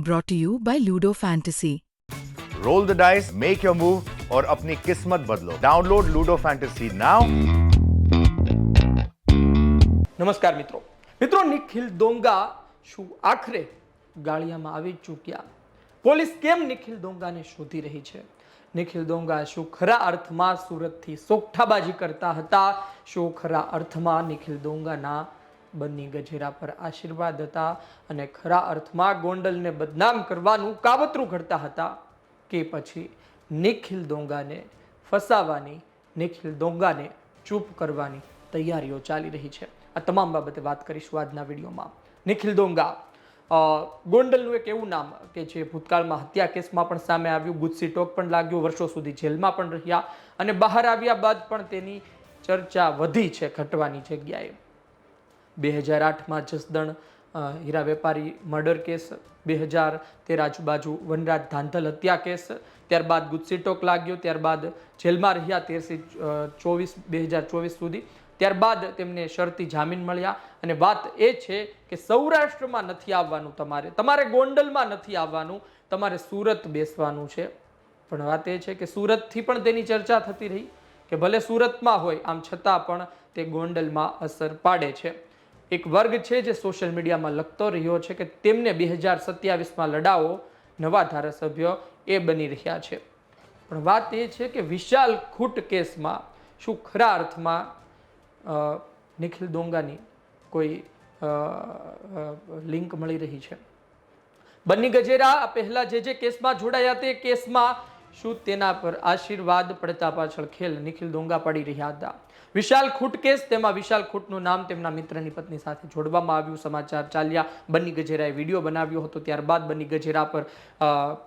brought to you by Ludo Fantasy. Roll the dice, make your move, or apni kismat badlo. Download Ludo Fantasy now. નમસ્કાર મિત્રો મિત્રો નિખિલ દોંગા શું આખરે ગાળિયામાં આવી ચૂક્યા પોલીસ કેમ નિખિલ દોંગાને શોધી રહી છે નિખિલ દોંગા શું ખરા અર્થમાં સુરતથી સોગઠાબાજી કરતા હતા શું ખરા અર્થમાં નિખિલ દોંગાના બન્ની ગજેરા પર આશીર્વાદ હતા અને ખરા અર્થમાં ગોંડલને બદનામ કરવાનું કાવતરું ઘડતા હતા કે પછી નિખિલ દોંગાને ફસાવાની, નિખિલ દોંગાને ચૂપ કરવાની તૈયારીઓ ચાલી રહી છે. આ તમામ બાબતે વાત કરીશું આજના વિડીયોમાં. નિખિલ દોંગા ગોંડલનું એક એવું નામ કે જે ભૂતકાળમાં હત્યા કેસમાં પણ સામે આવ્યું, ગુજસી ટોક પણ લાગ્યું, વર્ષો સુધી જેલમાં પણ રહ્યા અને બહાર આવ્યા બાદ પણ તેની ચર્ચા વધી છે, ઘટવાની જગ્યાએ. બે હજાર આઠમાં જસદણ હીરા વેપારી મર્ડર કેસ, બે હજાર તેર આજુબાજુ વનરાજ ધાંધલ હત્યા કેસ, ત્યારબાદ ગુજસીટોક લાગ્યો, ત્યારબાદ જેલમાં રહ્યા તેરસી ચોવીસ, બે હજાર ચોવીસ સુધી. ત્યારબાદ તેમને શરતી જામીન મળ્યા અને વાત એ છે કે સૌરાષ્ટ્રમાં નથી આવવાનું તમારે તમારે ગોંડલમાં નથી આવવાનું, તમારે સુરત બેસવાનું છે. પણ વાત એ છે કે સુરતથી પણ તેની ચર્ચા થતી રહી કે ભલે સુરતમાં હોય, આમ છતાં પણ તે ગોંડલમાં અસર પાડે છે. એક વર્ગ છે જે સોશિયલ મીડિયામાં લખતો રહ્યો છે કે તેમને બે હજાર સત્યાવીસમાં લડાવો નવા ધારાસભ્ય એ બની રહ્યા છે. પણ વાત એ છે કે વિશાલ ખૂટ કેસમાં શું ખરા અર્થમાં નિખિલ દોંગાની કોઈ લિંક મળી રહી છે? બન્ની ગજેરા પહેલા જે જે કેસમાં જોડાયા તે કેસમાં શું તેના પર આશીર્વાદ પડતા પાછળ ખેલ નિખિલ દોંગા પડી રહ્યા હતા? વિશાલ ખૂટ કેસ તેમાં વિશાલ ખૂટનું નામ તેમના મિત્રની પત્ની સાથે જોડવામાં આવ્યું. સમાચાર ચાલ્યા. બની ગજેરાએ વીડિયો બનાવ્યો હતો. ત્યારબાદ બની ગજેરા પર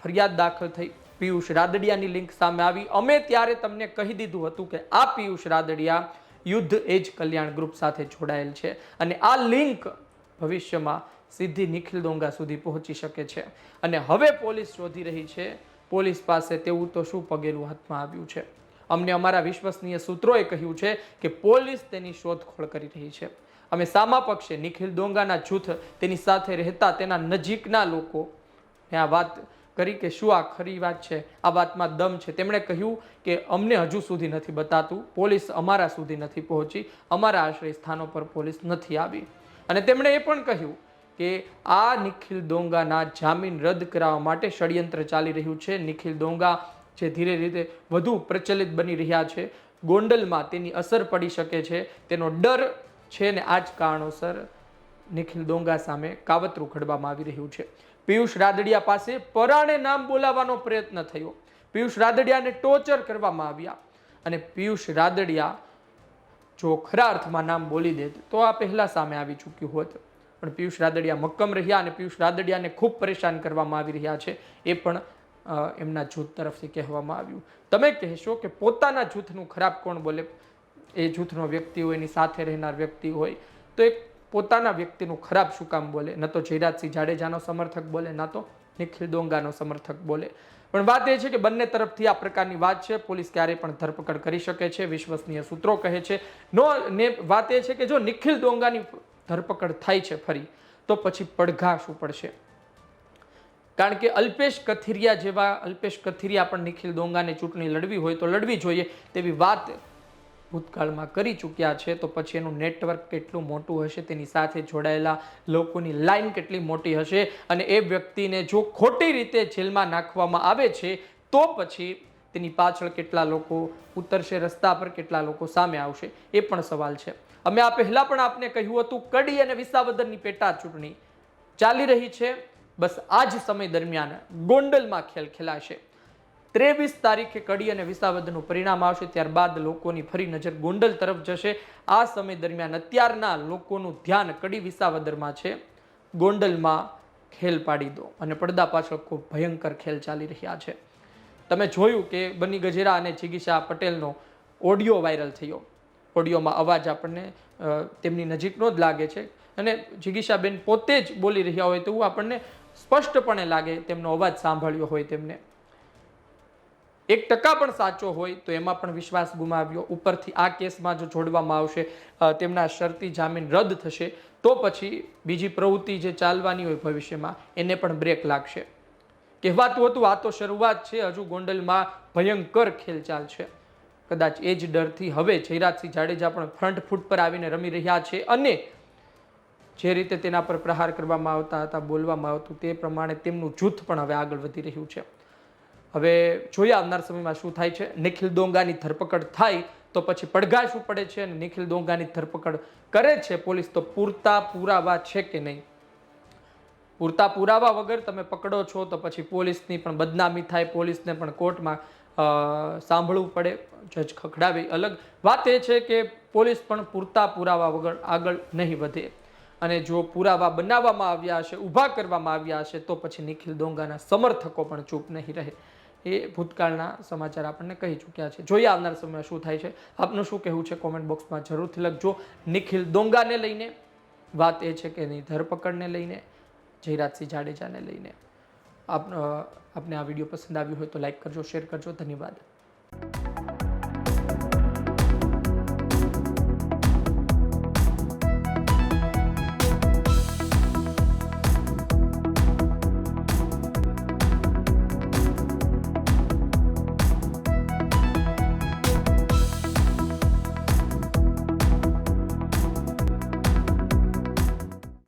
ફરિયાદ દાખલ થઈ. પિયુષ રાદડિયાની લિંક સામે આવી. અમે ત્યારે તમને કહી દીધું હતું કે આ પિયુષ રાદડિયા યુદ્ધ એજ કલ્યાણ ગ્રુપ સાથે જોડાયેલ છે અને આ લિંક ભવિષ્યમાં સીધી નિખિલ દોંગા સુધી પહોંચી શકે છે. અને હવે પોલીસ શોધી રહી છે પોલીસ પાસે તેવું તો શું પગેલું હાથમાં આવ્યું છે? અમને અમારા વિશ્વસનીય સૂત્રોએ કહ્યું છે કે પોલીસ તેની શોધખોળ કરી રહી છે. અમે સામા પક્ષે નિખિલ ડોંગાના જૂથ તેની સાથે રહેતા તેના નજીકના લોકો આ વાત કરી કે શું આ ખરી વાત છે? આ વાતમાં દમ છે. તેમણે કહ્યું કે અમને હજુ સુધી નથી બતાતું. પોલીસ અમારા સુધી નથી પહોંચી. અમારા આશ્રય સ્થાનો પર પોલીસ નથી આવી. અને તેમણે એ પણ કહ્યું કે આ નિખિલ દોંગાના જામીન રદ કરાવવા માટે ષડયંત્ર ચાલી રહ્યું છે. નિખિલ દોંગા જે ધીરે ધીરે વધુ પ્રચલિત બની રહ્યા છે. ગોંડલમાં તેની અસર પડી શકે છે. તેનો ડર છે ને આ જ કારણોસર નિખિલ દોંગા સામે કાવતરું ઘડવામાં આવી રહ્યું છે. પિયુષ રાદડિયા પાસે પરાણે નામ બોલાવવાનો પ્રયત્ન થયો. પિયુષ રાદડિયાને ટોર્ચર કરવામાં આવ્યા અને પિયુષ રાદડિયા જો ખરા અર્થમાં નામ બોલી દેત તો આ પહેલા સામે આવી ચૂક્યું હોત. પણ પિયુષ રાદડિયા મક્કમ રહ્યા અને પિયુષ રાદડિયાને ખૂબ પરેશાન કરવામાં આવી રહ્યા છે, એ પણ એમના જૂથ તરફથી કહેવામાં આવ્યું. તમે કહેશો કે પોતાના જૂથનું ખરાબ કોણ બોલે? એ જૂથનો વ્યક્તિ હોય, એની સાથે રહેનાર વ્યક્તિ હોય, તો એક પોતાના વ્યક્તિનું ખરાબ શું કામ બોલે? ન તો જયરાજસિંહ જાડેજાનો સમર્થક બોલે, ના તો નિખિલ દોંગાનો સમર્થક બોલે. પણ વાત એ છે કે બંને તરફથી આ પ્રકારની વાત છે. પોલીસ ક્યારેય પણ ધરપકડ કરી શકે છે, વિશ્વસનીય સૂત્રો કહે છે. નો, ને વાત એ છે કે જો નિખિલ દોંગાની ધરપકડ થાય છે ફરી, તો પછી પડઘા શું પડશે કારણ કે અલ્પેશ કથિરિયા જેવા, અલ્પેશ કથિરિયા પણ નિખિલ દોંગાને ચૂંટણી લડવી હોય તો લડવી જોઈએ તેવી વાત ભૂતકાળમાં કરી ચૂક્યા છે, તો પછી એનું નેટવર્ક કેટલું મોટું હશે તેની સાથે જોડાયેલા લોકોની લાઈન કેટલી મોટી હશે અને એ વ્યક્તિને જો ખોટી રીતે જેલમાં નાખવામાં આવે છે, તો પછી તેની પાછળ કેટલા લોકો ઉતરશે, રસ્તા પર કેટલા લોકો સામે આવશે, એ પણ સવાલ છે. અમે આ પહેલાં પણ આપને કહ્યું હતું, કડી અને વિસાવદરની પેટા ચૂંટણી ચાલી રહી છે. બસ આ જ સમય દરમિયાન ગોંડલમાં ખેલ ખેલાશે. ત્રેવીસ તારીખે કડી અને વિસાવદરનું પરિણામ આવશે, ત્યારબાદ લોકોની ફરી નજર ગોંડલ તરફ જશે. આ સમય દરમિયાન અત્યારના લોકોનું ધ્યાન કડી વિસાવદરમાં છે. ગોંડલમાં ખેલ પાડી દો. અને પડદા પાછળ ખૂબ ભયંકર ખેલ ચાલી રહ્યા છે. તમે જોયું કે બની ગજેરા અને જિગીશા પટેલનો ઓડિયો વાયરલ થયો. ઓડિયોમાં અવાજ આપણને તેમની નજીકનો જ લાગે છે. અને જિગીશાબેન પોતે જ બોલી રહ્યા હોય તેવું આપણને સ્પષ્ટપણે લાગે, તેમનો અવાજ સાંભળ્યો હોય તેમને. એક ટકા પણ સાચો હોય તો એમાં પણ વિશ્વાસ ગુમાવ્યો. ઉપરથી આ કેસમાં જો જોડવામાં આવશે તેમના શરતી જામીન રદ થશે, તો પછી બીજી પ્રવૃત્તિ જે ચાલવાની હોય ભવિષ્યમાં, એને પણ બ્રેક લાગશે. કહેવાતું હતું, આ તો શરૂઆત છે, હજુ ગોંડલમાં ભયંકર ખેલચાલ છે. કદાચ એ જ ડરથી હવે જયરાજસિંહ જાડેજા પણ ફ્રન્ટ ફૂટ પર આવીને રમી રહ્યા છે અને જે રીતે તેના પર પ્રહાર કરવામાં આવતા હતા, બોલવામાં આવતું તે પ્રમાણે તેમનું જૂથ પણ હવે આગળ વધી રહ્યું છે. હવે જોઈએ આવનાર સમયમાં શું થાય છે? નિખિલ ડોંગાની ધરપકડ થાય તો પછી પડઘા શું પડે છે અને નિખિલ ડોંગાની ધરપકડ કરે છે? પોલીસ તો પૂરતા પુરાવા છે કે નહીં? પૂરતા પુરાવા વગર તમે પકડો છો તો પછી પોલીસની પણ બદનામી થાય, પોલીસને પણ કોર્ટમાં સાંભળવું પડે. જજ ખખડાવી. અલગ વાત એ છે કે પોલીસ પણ પૂરતા પુરાવા વગર આગળ નહીં વધે. અને જો પુરાવા બનાવવામાં આવ્યા હશે, ઊભા કરવામાં આવ્યા હશે, તો પછી નિખિલ ડોંગાના સમર્થકો પણ ચૂપ નહીં રહે. એ ભૂતકાળના સમાચાર આપણને કહી ચૂક્યા છે. જોઈએ આવનાર સમયમાં શું થાય છે. આપનું શું કહેવું છે કોમેન્ટ બોક્સમાં જરૂરથી લખજો. નિખિલ ડોંગાને લઈને, વાત એ છે કે એની ધરપકડને લઈને, જયરાજસિંહ જાડેજાને લઈને. આપ આપને આ વીડિયો પસંદ આવ્યો હોય તો લાઈક કરજો શેર કરજો. ધન્યવાદ.